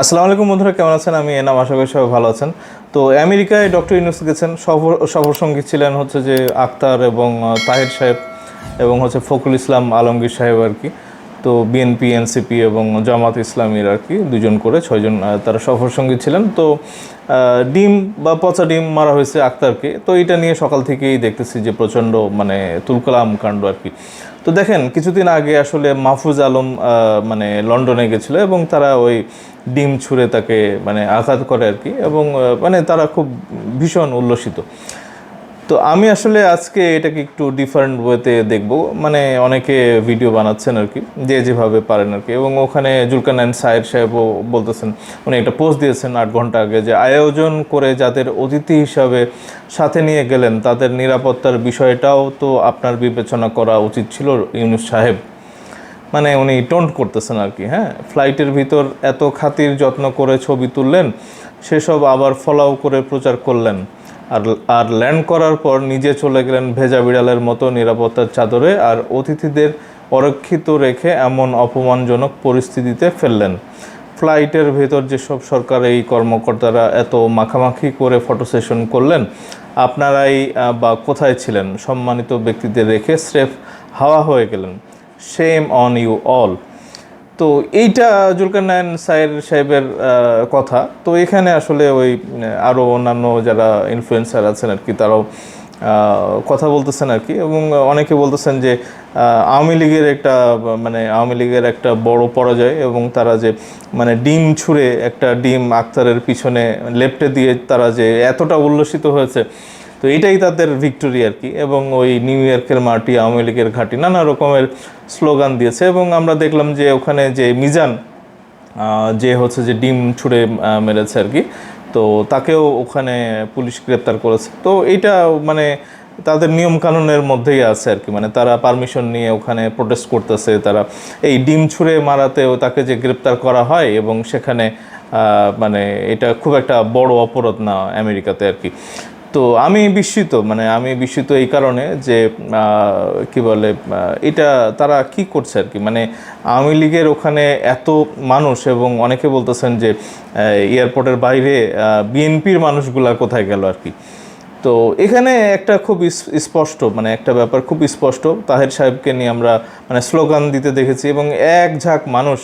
আসসালামু আলাইকুম বন্ধুরা, কেমন আছেন? আমি এনাম, আশা করি সবাই ভালো আছেন। তো আমেরিকায় ডক্টর ইউনুস গেছেন, সফর সফর সঙ্গী ছিলেন হচ্ছে যে আক্তার এবং তাহির সাহেব এবং হচ্ছে ফখরুল ইসলাম আলমগীর সাহেব আর কি। তো বিএনপি, এনসিপি এবং জামাত ইসলামীর আর কি দুজন করে ছয়জন তারা সফর সঙ্গী ছিলেন। তো ডিম বা পচা ডিম মারা হয়েছে আক্তারকে। তো এটা নিয়ে সকাল থেকেই দেখতেছি যে প্রচণ্ড মানে তুলকালাম কাণ্ড আর কি। তো দেখেন, কিছুদিন আগে আসলে মাহফুজ আলম মানে লন্ডনে গেছিল এবং তারা ওই ডিম ছুঁড়ে তাকে মানে আঘাত করে আর কি, এবং মানে তারা খুব ভীষণ উল্লসিত। তো আমি আসলে আজকে এটাকে একটু ডিফারেন্ট ওয়েতে দেখব। মানে অনেকে ভিডিও বানাচ্ছেন আর কি, যে যেভাবে পারেন আর কি, এবং ওখানে জুলকানাইন সাহেব সাহেবও বলতেছেন, উনি একটা পোস্ট দিয়েছেন আট ঘণ্টা আগে যে, আয়োজন করে যাদের অতিথি হিসাবে সাথে নিয়ে গেলেন, তাদের নিরাপত্তার বিষয়টাও তো আপনার বিবেচনা করা উচিত ছিল, ইউনুস সাহেব। মানে উনি টোন্ট করতেছেন আর কি হ্যাঁ? ফ্লাইটের ভিতর এত খাতির যত্ন করে ছবি তুললেন, সেসব আবার ফলাও করে প্রচার করলেন। আর আর ল্যান্ড করার পর নিজে চলে গেলেন ভেজা বিড়ালের মতো নিরাপত্তার চাদরে আর অতিথিদের অরক্ষিত রেখে এমন অপমানজনক পরিস্থিতিতে ফেললেন। ফ্লাইটের ভেতর যেসব সরকার, এই কর্মকর্তারা এত মাখামাখি করে ফটো সেশন করলেন, আপনারাই বা কোথায় ছিলেন? সম্মানিত ব্যক্তিদের রেখে স্রেফ হাওয়া হয়ে গেলেন। সেম অন ইউ অল তো এইটা জুলকারনায়ন সাহের সাহেবের কথা। তো এখানে আসলে ওই আরও অন্যান্য যারা ইনফ্লুয়েন্সার আছেন আর কি, তারাও কথা বলতেছেন আর কি। এবং অনেকে বলতেছেন যে আওয়ামী লীগের একটা মানে আওয়ামী লীগের একটা বড় পরাজয় এবং তারা যে মানে ডিম ছুঁড়ে একটা ডিম আক্তারের পিছনে লেপটে দিয়ে তারা যে এতটা উল্লসিত হয়েছে তো এটাই তাদের ভিক্টোরি আর কি। এবং ওই নিউ ইয়র্কের মাটি, আওয়ামী লীগের ঘাঁটি, নানা রকমের স্লোগান দিয়েছে। এবং আমরা দেখলাম যে ওখানে যে মিজান যে হচ্ছে যে ডিম ছুঁড়ে মেরেছে আর কি, তো তাকেও ওখানে পুলিশ গ্রেপ্তার করেছে। তো এইটা মানে তাদের নিয়ম কানুনের মধ্যেই আছে আর কি। মানে তারা পারমিশন নিয়ে ওখানে প্রোটেস্ট করতেছে, তারা এই ডিম ছুঁড়ে মারাতেও তাকে যে গ্রেপ্তার করা হয় এবং সেখানে মানে এটা খুব একটা বড় অপরাধ না আমেরিকাতে আর কি। তো আমি বিস্মিত মানে আমি বিস্মিত এই কারণে যে কি বলে এটা তারা কি করছে আর কি? মানে আওয়ামী লীগের ওখানে এত মানুষ এবং অনেকে বলতেছেন যে এয়ারপোর্টের বাইরে বিএনপির মানুষগুলা কোথায় গেল আর কি? তো এখানে একটা খুব স্পষ্ট মানে একটা ব্যাপার খুব স্পষ্ট, তাহের সাহেবকে নিয়ে আমরা মানে স্লোগান দিতে দেখেছি এবং এক ঝাঁক মানুষ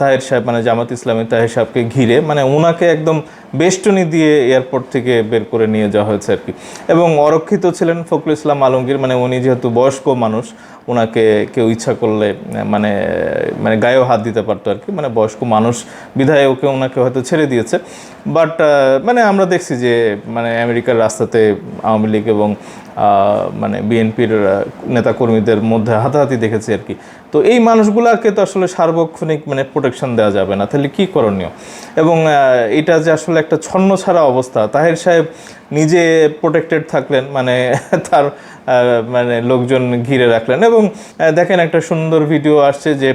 তাহের সাহেব মানে জামাত ইসলামী তাহের সাহেবকে ঘিরে মানে ওনাকে একদম বেষ্টনী দিয়ে এয়ারপোর্ট থেকে বের করে নিয়ে যাওয়া হয়েছে আর কি। এবং অরক্ষিত ছিলেন ফখরুল ইসলাম আলমগীর মানে উনি যেহেতু বয়স্ক মানুষ ওনাকে কেউ ইচ্ছা করলে মানে মানে গায়েও হাত দিতে পারতো আর কি। মানে বয়স্ক মানুষ বিধায় ওকে ওনাকে হয়তো ছেড়ে দিয়েছে। বাট মানে আমরা দেখছি যে মানে আমেরিকার রাস্তাতে আওয়ামী লীগ এবং মানে বিএনপির নেতাকর্মীদের মধ্যে হাতাহাতি দেখেছি আর কি। তো এই মানুষগুলোকে তো আসলে সার্বক্ষণিক মানে প্রোটেকশন দেওয়া যাবে না। তাহলে কী করণীয়? এবং এটা যে আসলে একটা ছন্ন ছাড়া অবস্থা। তাহের সাহেব নিজে প্রোটেক্টেড থাকলেন মানে তার মানে লোকজন ঘিরে রাখলেন এবং দেখেন একটা সুন্দর ভিডিও আসছে যে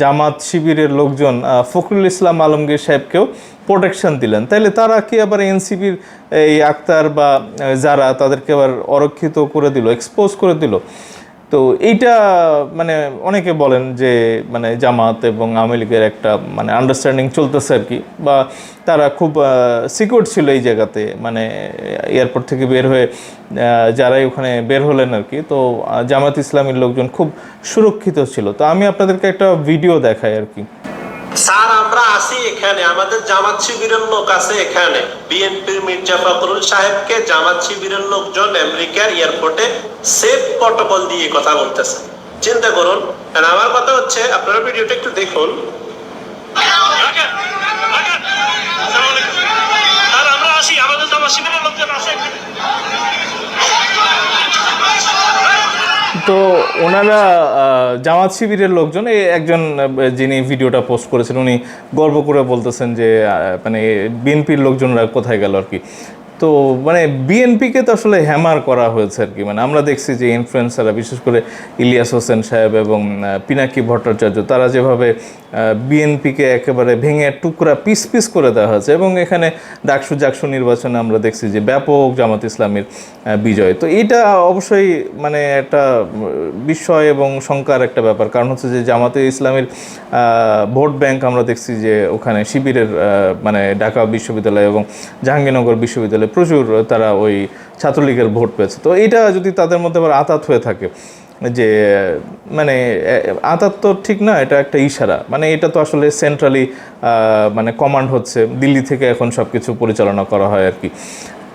জামাত শিবিরের লোকজন ফখরুল ইসলাম আলমগীর সাহেবকেও প্রোটেকশন দিলেন। তাইলে তারা কি আবার এনসিপির এই আক্তার বা যারা তাদেরকে আবার অরক্ষিত করে দিল এক্সপোজ করে দিল? তো এইটা মানে অনেকে বলেন যে মানে জামাত এবং আওয়ামী লীগের একটা মানে আন্ডারস্ট্যান্ডিং চলতেছে আর কি। বা তারা খুব সিকিউর ছিল এই জায়গাতে মানে এয়ারপোর্ট থেকে বের হয়ে যারাই ওখানে বের হলেন আর কি। তো জামাত ইসলামের লোকজন খুব সুরক্ষিত ছিল। তো আমি আপনাদেরকে একটা ভিডিও দেখাই আর কি। স্যার, আমরা আছি এখানে। আমাদের জামাত শিবিরের লোক আছে এখানে। বিএনপির মির্জা ফখরুল সাহেবকে জামাত শিবিরের লোকজন আমেরিকার এয়ারপোর্টে সেফ প্রটোকল দিয়ে কথা বলতেছে। চিন্তা করুন। আর আমার কথা হচ্ছে, আপনারা ভিডিওটা একটু দেখুন। আমরা আসি আমাদের জামা শিবিরের লোকজন আছে। তো ওনারা জামাত শিবিরের লোকজন একজন যিনি ভিডিওটা পোস্ট করেছেন, উনি গর্ব করে বলতেছেন যে মানে বিএনপির লোকজনরা কোথায় গেল আর কি। তো মানে বিএনপিকে তো আসলে হ্যামার করা হয়েছে আর কি। মানে আমরা দেখছি যে ইনফ্লুয়েন্সাররা বিশেষ করে ইলিয়াস হোসেন সাহেব এবং পিনাকি ভট্টাচার্য, তারা যেভাবে বিএনপিকে একেবারে ভেঙে টুকরা পিস পিস করে দেওয়া হয়েছে এবং এখানে ডাকসু জাকসু নির্বাচনে আমরা দেখছি যে ব্যাপক জামাত ইসলামের বিজয়। তো এটা অবশ্যই মানে একটা বিস্ময় এবং শঙ্কার একটা ব্যাপার। কারণ হচ্ছে যে জামাতে ইসলামের ভোট ব্যাংক আমরা দেখছি যে ওখানে শিবিরের মানে ঢাকা বিশ্ববিদ্যালয় এবং জাহাঙ্গীরনগর বিশ্ববিদ্যালয়ে প্রচুর তারা ওই ছাত্রলীগের ভোট পেয়েছে। তো এটা যদি তাদের মধ্যে আবার আতাত হয়ে থাকে, যে মানে আতাত তো ঠিক না, এটা একটা ইশারা। মানে এটা তো আসলে সেন্ট্রালি মানে কমান্ড হচ্ছে। দিল্লি থেকে এখন সব কিছু পরিচালনা করা হয় আর কি।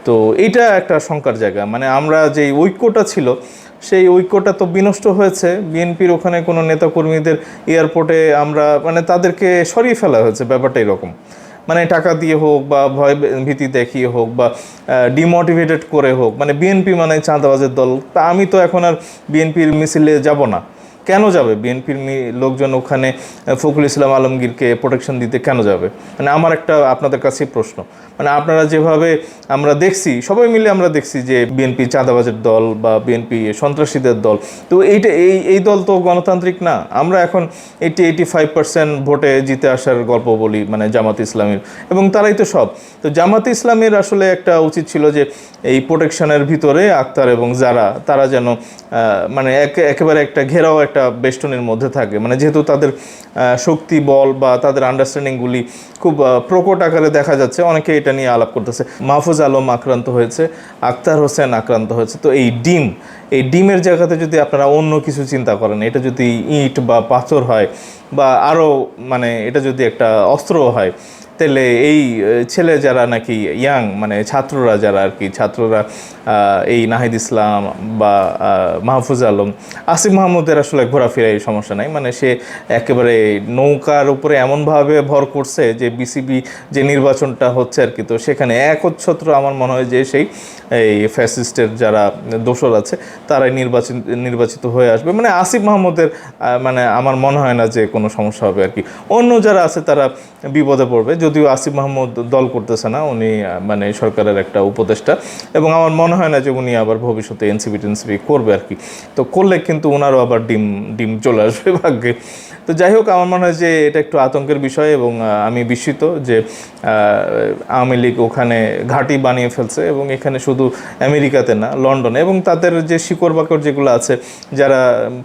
তো এইটা একটা শঙ্কার জায়গা। মানে আমরা যে ঐক্যটা ছিল, সেই ঐক্যটা তো বিনষ্ট হয়েছে। বিএনপির ওখানে কোনো নেতাকর্মীদের এয়ারপোর্টে আমরা মানে তাদেরকে সরিয়ে ফেলা হয়েছে, ব্যাপারটা এরকম। মানে টাকা দিয়ে হোক বা ভয় ভীতি দেখিয়ে হোক বা ডিমোটিভেটেড করে হোক মানে বিএনপি মানে চাঁদাবাজের দল, তা আমি তো এখন আর বিএনপির মিছিলে যাব না। কেন যাবে? বিএনপির লোকজন ওখানে ফখরুল ইসলাম আলমগীরকে প্রোটেকশন দিতে কেন যাবে? মানে আমার একটা আপনাদের কাছে প্রশ্ন। মানে আপনারা যেভাবে আমরা দেখছি, সবাই মিলে আমরা দেখছি যে বিএনপি চাঁদাবাজের দল বা বিএনপি সন্ত্রাসীদের দল। তো এইটা, এই এই দল তো গণতান্ত্রিক না। আমরা এখন এইটি এইটি ফাইভ পার্সেন্ট ভোটে জিতে আসার গল্প বলি মানে জামাত ইসলামের। এবং তারাই তো সব। তো জামাত ইসলামের আসলে একটা উচিত ছিল যে এই প্রোটেকশনের ভিতরে আক্তার এবং যারা, তারা যেন মানে একে, একেবারে একটা ঘেরাও, একটা বেষ্টনের মধ্যে থাকে। মানে যেহেতু তাদের শক্তি, বল বা তাদের আন্ডারস্ট্যান্ডিংগুলি খুব প্রকট আকারে দেখা যাচ্ছে, অনেকে এটা নিয়ে আলাপ করতেছে। মাহফুজ আলম আক্রান্ত হয়েছে, আক্তার হোসেন আক্রান্ত হয়েছে। তো এই ডিম, এই ডিমের জায়গাতে যদি আপনারা অন্য কিছু চিন্তা করেন, এটা যদি ইট বা পাথর হয় বা আরও মানে এটা যদি একটা অস্ত্র হয় তাহলে এই ছেলে যারা নাকি ইয়াং মানে ছাত্ররা যারা আর কি, ছাত্ররা এই নাহিদ ইসলাম বা মাহফুজ আলম, আসিফ মাহমুদের আসলে ঘোরাফেরা এই সমস্যা নাই। মানে সে একেবারে নৌকার উপরে এমনভাবে ভর করছে যে বিসিবি যে নির্বাচনটা হচ্ছে আর কি, তো সেখানে একচ্ছত্র আমার মনে হয় যে সেই, এই ফ্যাসিস্টের যারা দোসর আছে, তারাই নির্বাচিত নির্বাচিত হয়ে আসবে। মানে আসিফ মাহমুদের মানে আমার মনে হয় না যে কোনো সমস্যা হবে আর কি। অন্য যারা আছে তারা বিপদে পড়বে। যদিও আসিফ মাহমুদ দল করতেছে না, উনি মানে সরকারের একটা উপদেষ্টা। এবং আমার মনে হয় না যে উনি আবার ভবিষ্যতে এনসিপি টেনসিপি করবে আর কি। তো করলে কিন্তু ওনারও আবার ডিম ডিম চলে আসবে ভাগ্যে। তো যাই হোক, আমার মনে হয় যে এটা একটু আতঙ্কের বিষয় এবং আমি বিস্মিত যে আওয়ামী লীগ ওখানে ঘাঁটি বানিয়ে ফেলছে এবং এখানে শুধু আমেরিকাতে না, লন্ডনে এবং তাদের যে শিকড় বাকড় যেগুলো আছে, যারা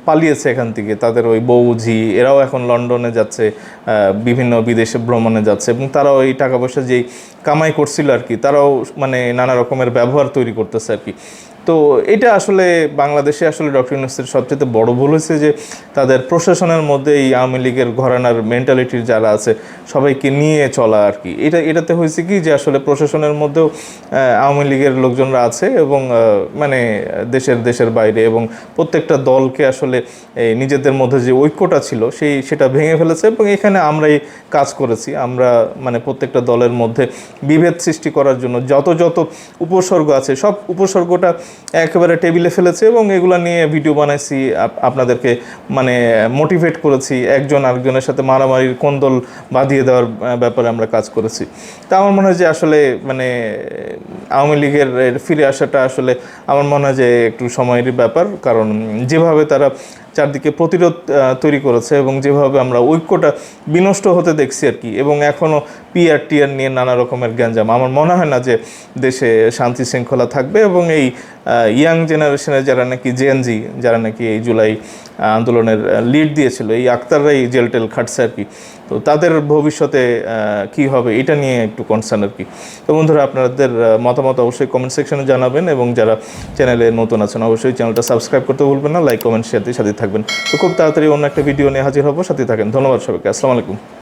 পালিয়েছে এখান থেকে, তাদের ওই বৌঝি এরাও এখন লন্ডনে যাচ্ছে বিভিন্ন বিদেশে ভ্রমণে যাচ্ছে এবং তারাও এই টাকা পয়সা যেই কামাই করছিল আর কি, তারাও মানে নানা রকমের ব্যবহার তৈরি করতেছে আর কি। তো এটা আসলে বাংলাদেশে আসলে ডক্টর ইউনুসের সবচেয়ে বড় ভুল হয়েছে যে তাদের প্রশাসনের মধ্যে এই আওয়ামী লীগের ঘরানার মেন্টালিটির যারা আছে, সবাইকে নিয়ে চলা আর কি। এটা, এটাতে হয়েছে কি যে আসলে প্রশাসনের মধ্যেও আওয়ামী লীগের লোকজনরা আছে এবং মানে দেশের দেশের বাইরে এবং প্রত্যেকটা দলকে আসলে এই নিজেদের মধ্যে যে ঐক্যটা ছিল সেই, সেটা ভেঙে ফেলেছে এবং এখানে আমরাই কাজ করেছি। আমরা মানে প্রত্যেকটা দলের মধ্যে বিভেদ সৃষ্টি করার জন্য যত যত উপসর্গ আছে, সব উপসর্গটা একেবারে টেবিলে ফেলেছে এবং এগুলো নিয়ে ভিডিও বানাইছি আপনাদেরকে মানে মোটিভেট করেছি একজন আরেকজনের সাথে মারামারির কোন্দল বাঁধিয়ে দেওয়ার ব্যাপারে আমরা কাজ করেছি। তা আমার মনে হয় যে আসলে মানে আওয়ামী লীগের ফিরে আসাটা আসলে আমার মনে হয় যে একটু সময়ের ব্যাপার। কারণ যেভাবে তারা চারদিকে প্রতিরোধ তৈরি করেছে এবং যেভাবে আমরা ঐক্যটা বিনষ্ট হতে দেখছি আর কি। এবং এখনও পিআর টিআর নিয়ে নানা রকমের গ্যাঞ্জাম। আমার মনে হয় না যে দেশে শান্তি শৃঙ্খলা থাকবে এবং এই ইয়াং জেনারেশনের যারা নাকি জেএনজি যারা নাকি এই জুলাই আন্দোলনের লিড দিয়েছিল, এই আক্তাররাই জেল টেল খাটছে আর কি। তো তাদের ভবিষ্যতে কি হবে এটা নিয়ে একটু কনসার্ন আর কি। তো বন্ধুরা, আপনাদের মতামত অবশ্যই কমেন্ট সেকশনে জানাবেন এবং যারা চ্যানেলে নতুন আছেন, অবশ্যই চ্যানেলটা সাবস্ক্রাইব করতে ভুলবেন না লাইক কমেন্ট শেয়ার দিয়ে সাথে থাকবেন। তো খুব তাড়াতাড়ি অন্য একটা ভিডিও নিয়ে হাজির হব। সাথে থাকেন। ধন্যবাদ সবাইকে। আসসালামু আলাইকুম।